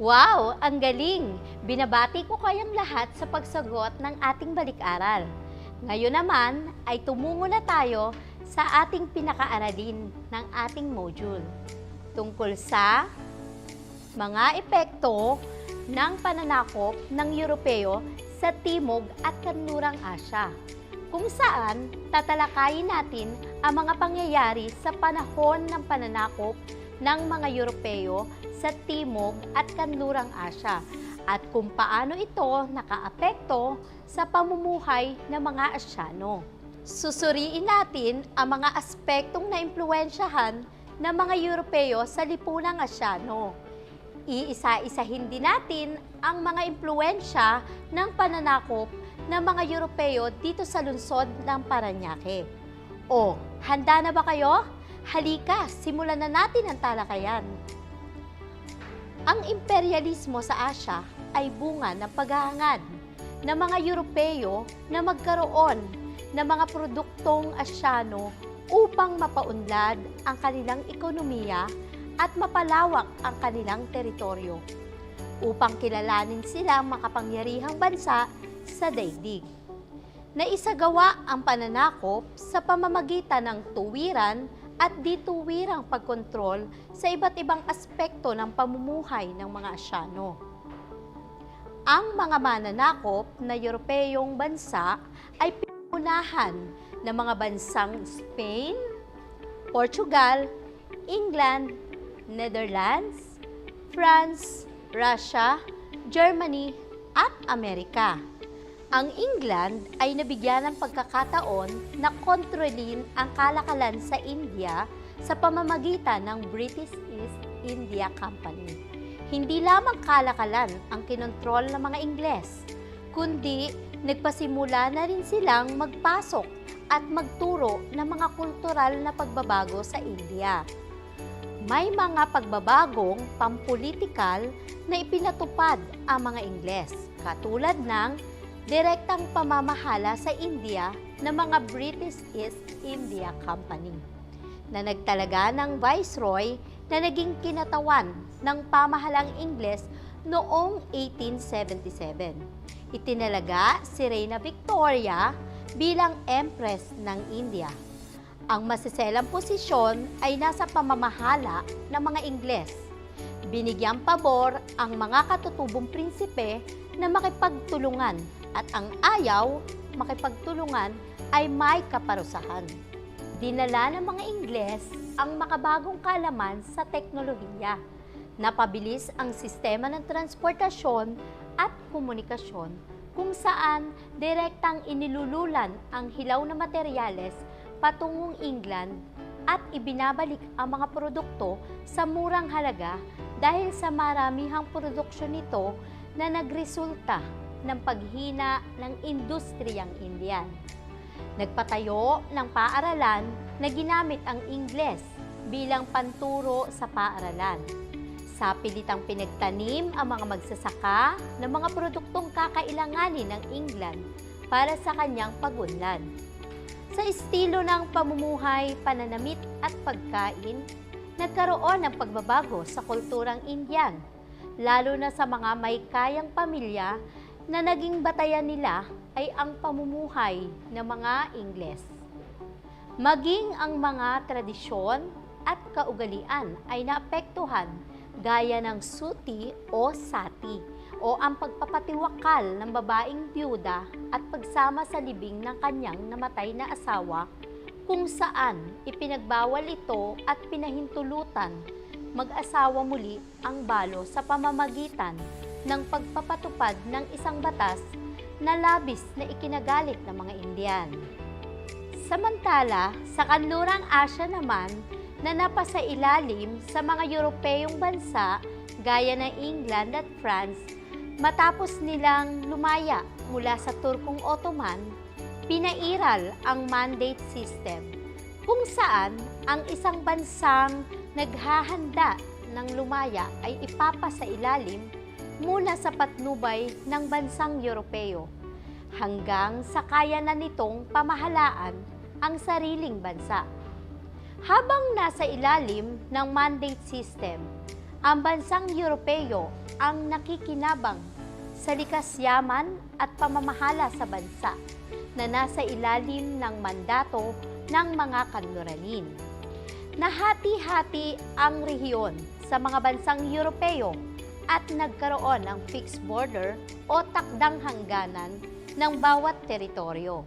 Wow, ang galing! Binabati ko kayang lahat sa pagsagot ng ating balik-aral. Ngayon naman ay tumungo na tayo sa ating pinakaaralin ng ating module tungkol sa mga epekto ng pananakop ng Europeo sa Timog at Kanlurang Asya kung saan tatalakayin natin ang mga pangyayari sa panahon ng pananakop ng mga Europeo sa Timog at Kanlurang Asya at kung paano ito nakaapekto sa pamumuhay ng mga Asyano. Susuriin natin ang mga aspektong naimpluwensyahan ng mga Europeo sa lipunang Asyano. Iisa-isahin din natin ang mga impluensya ng pananakop ng mga Europeo dito sa lungsod ng Paranaque. O, handa na ba kayo? Halika, simulan na natin ang talakayan. Ang imperialismo sa Asya ay bunga ng paghahangad ng mga Europeo na magkaroon ng mga produktong Asyano upang mapaunlad ang kanilang ekonomiya at mapalawak ang kanilang teritoryo upang kilalanin silang makapangyarihang bansa sa daigdig. Naisagawa ang pananakop sa pamamagitan ng tuwiran at dituwirang pagkontrol sa iba't ibang aspekto ng pamumuhay ng mga Asyano. Ang mga mananakop na Europeyong bansa ay pinunahan ng mga bansang Spain, Portugal, England, Netherlands, France, Russia, Germany, at Amerika. Ang England ay nabigyan ng pagkakataon na kontrolin ang kalakalan sa India sa pamamagitan ng British East India Company. Hindi lamang kalakalan ang kinontrol ng mga Ingles, kundi nagpasimula na rin silang magpasok at magturo ng mga kultural na pagbabago sa India. May mga pagbabagong pampolitikal na ipinatupad ang mga Ingles, katulad ng direktang pamamahala sa India ng mga British East India Company na nagtalaga ng Viceroy na naging kinatawan ng pamahalang Ingles noong 1877. Itinalaga si Reina Victoria bilang Empress ng India. Ang masiselang posisyon ay nasa pamamahala ng mga Ingles. Binigyang pabor ang mga katutubong prinsipe na makipagtulungan at ang ayaw makipagtulungan ay may kaparusahan. Dinala ng mga Ingles ang makabagong kalaman sa teknolohiya. Napabilis ang sistema ng transportasyon at komunikasyon kung saan direktang inilululan ang hilaw na materyales patungong England at ibinabalik ang mga produkto sa murang halaga dahil sa maramihang produksyon nito na nagresulta ng paghina ng industriyang Indian. Nagpatayo ng paaralan na ginamit ang Ingles bilang panturo sa paaralan. Sa pilitang pinagtanim ang mga magsasaka ng mga produktong kakailanganin ng England para sa kanyang pagunlad. Sa estilo ng pamumuhay, pananamit at pagkain, nagkaroon ng pagbabago sa kulturang Indian, lalo na sa mga may kayang pamilya na naging batayan nila ay ang pamumuhay ng mga Ingles. Maging ang mga tradisyon at kaugalian ay naapektuhan gaya ng suti o sati o ang pagpapatiwakal ng babaeng byuda at pagsama sa libing ng kanyang namatay na asawa kung saan ipinagbawal ito at pinahintulutan mag-asawa muli ang balo sa pamamagitan ng pagpapatupad ng isang batas na labis na ikinagalit ng mga Indian. Samantala, sa kanlurang Asya naman, na napasa ilalim sa mga Europeyong bansa gaya ng England at France, matapos nilang lumaya mula sa Turkong Ottoman, pinairal ang mandate system, kung saan ang isang bansang naghahanda ng lumaya ay ipapasa ilalim mula sa patnubay ng bansang Europeo hanggang sa kaya na nitong pamahalaan ang sariling bansa. Habang nasa ilalim ng mandate system, ang bansang Europeo ang nakikinabang sa likas yaman at pamamahala sa bansa na nasa ilalim ng mandato ng mga kanluranin. Nahati-hati ang rehiyon sa mga bansang Europeo at nagkaroon ng fixed border o takdang hangganan ng bawat teritoryo.